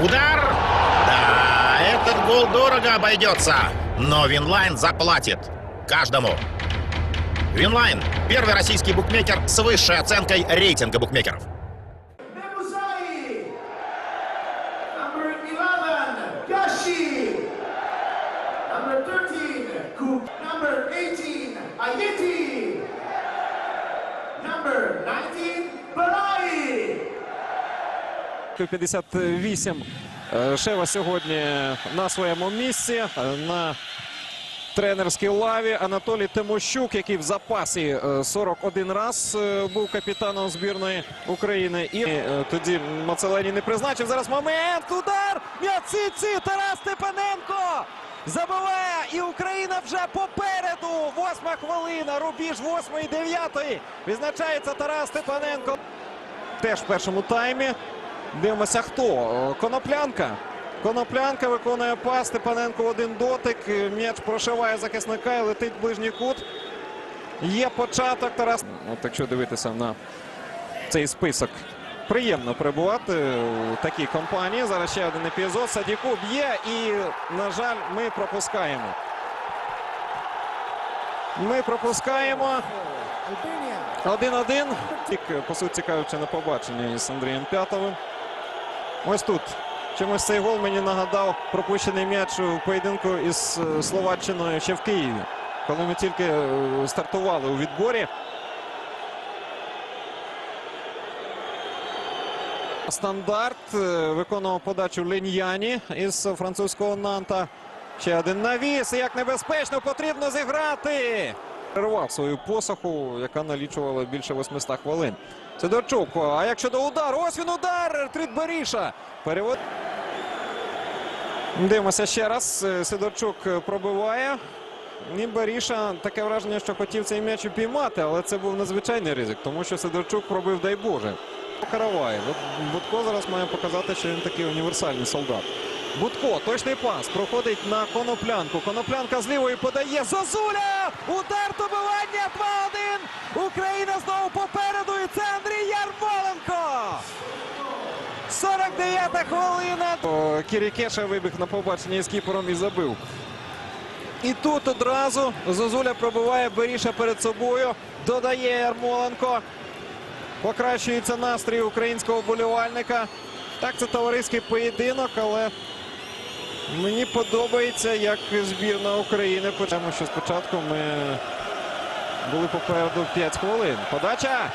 Удар! Да, этот гол дорого обойдется, но Винлайн заплатит. Каждому. Винлайн – первый российский букмекер с высшей оценкой рейтинга букмекеров. Mebuzai! Number 11, Gashi! Number 13, Coop. Number 18, Ayeti! 58. Е, Шева сьогодні на своєму місці е, на тренерській лаві. Анатолій Тимощук, який в запасі е, 41 раз е, був капітаном збірної України. І тоді Мацелені не призначив. Зараз момент. Удар! М'яциці! Тарас Степаненко! Забиває! І Україна вже попереду! Восьма хвилина. Рубіж восьмої дев'ятої. Відзначається Тарас Степаненко. Теж в першому таймі. Дивимося, хто. Коноплянка. Коноплянка виконує пас. Степаненко один дотик. М'яч прошиває захисника і летить в ближній кут. Є початок Тарас. От якщо дивитися на цей список. Приємно перебувати у такій компанії. Зараз ще один епізод. Садіку б'є і, на жаль, ми пропускаємо. Ми пропускаємо. 1-1. Тік, по суті кажучи, на побачення із Андрієм П'ятовим. Ось тут. Чомусь цей гол мені нагадав пропущений м'яч у поєдинку із е, Словаччиною ще в Києві. Коли ми тільки е, стартували у відборі. Стандарт е, виконував подачу Леньяні із французького Нанта. Ще один навіс. Як небезпечно потрібно зіграти. Перервав свою посоху, яка налічувала більше 800 хвилин. Сидорчук. А як щодо удару? Ось він удар! Трит Беріша. Перевод. Дивимося ще раз. Сидорчук пробиває. І Беріша таке враження, що хотів цей м'яч упіймати, але це був надзвичайний ризик, тому що Сидорчук пробив, дай Боже. Каравай. Будко зараз має показати, що він такий універсальний солдат. Будко, точний пас. Проходить на коноплянку. Коноплянка з лівої подає. Зозуля! Удар добивання 2-1. Україна знову попереду. І це Андрій Ярмоленко. 49-та хвилина. Кірікеша вибіг на побачення з кіпером і забив. І тут одразу Зозуля пробиває Беріша перед собою. Додає Ярмоленко. Покращується настрій українського вболівальника. Так, це товариський поєдинок, але мені подобається, як збірна України. Почнемо, що спочатку ми були попереду 5 хвилин. Подача.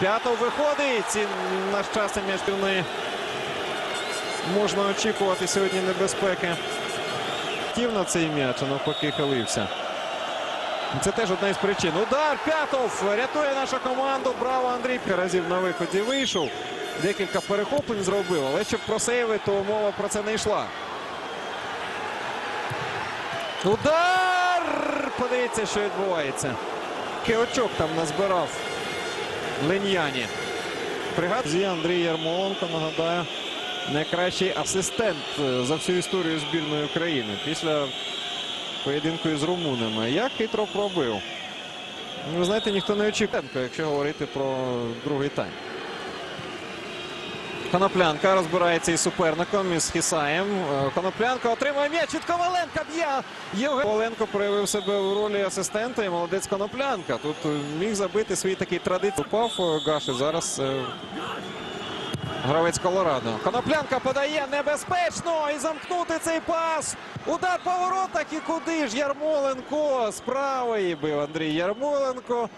П'ятов виходить. І на щастя м'яч півної можна очікувати сьогодні небезпеки. Хотів на цей м'яч, а навпаки хилився. Це теж одна із причин. Удар П'ятов рятує нашу команду. Браво, Андрій. Разів на виході вийшов. Декілька перехоплень зробив, але щоб про сейви, то мова про це не йшла. Удар! Подивіться, що відбувається. Кеочок там назбирав Леньяні. Пригадує Андрій Ярмоленко, нагадаю, найкращий асистент е, за всю історію збірної України. Після поєдинку із румунами. Як хитро пробив. Ви знаєте, ніхто не очікує, якщо говорити про другий тайм. Коноплянка розбирається із суперником із Хісаєм. Е, Коноплянка отримує м'яч від Коваленка. Б'є Євген Коваленко проявив себе у ролі асистента і молодець Коноплянка. Тут е, міг забити свій такий традицій. Упав е, Гаші. Зараз гравець Колорадо. Коноплянка подає небезпечно і замкнути цей пас. Удар по воротах і куди ж Ярмоленко з правої бив Андрій Ярмоленко.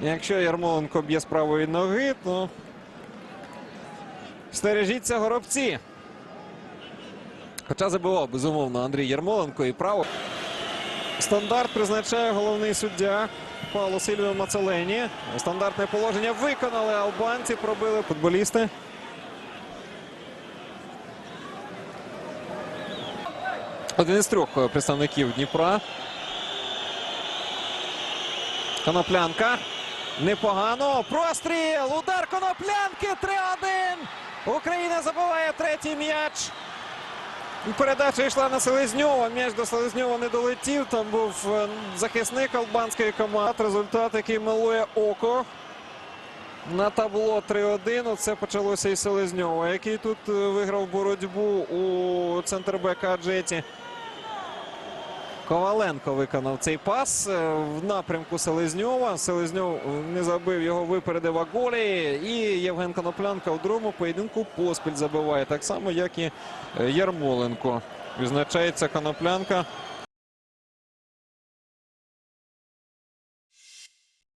Якщо Ярмоленко б'є з правої ноги, то стережіться горобці. Хоча забивав безумовно Андрій Ярмоленко і право. Стандарт призначає головний суддя Павло Сильвіо Мацелені. Стандартне положення виконали албанці, пробили футболісти. Один із трьох представників Дніпра. Коноплянка. Непогано. Простріл. Удар коноплянки. 3-1. Україна забиває третій м'яч. Передача йшла на Селезньова. М'яч до Селезньова не долетів. Там був е, захисник албанської команди. Результат, який милує око. На табло 3-1. Це почалося із Селезньова, який тут е, виграв боротьбу у центрбека Аджеті. Коваленко виконав цей пас е, в напрямку Селезньова. Селезньов е, не забив його, випередив Аголі. І Євген Коноплянка в другому поєдинку поспіль забиває. Так само, як і е, Ярмоленко. Відзначається Коноплянка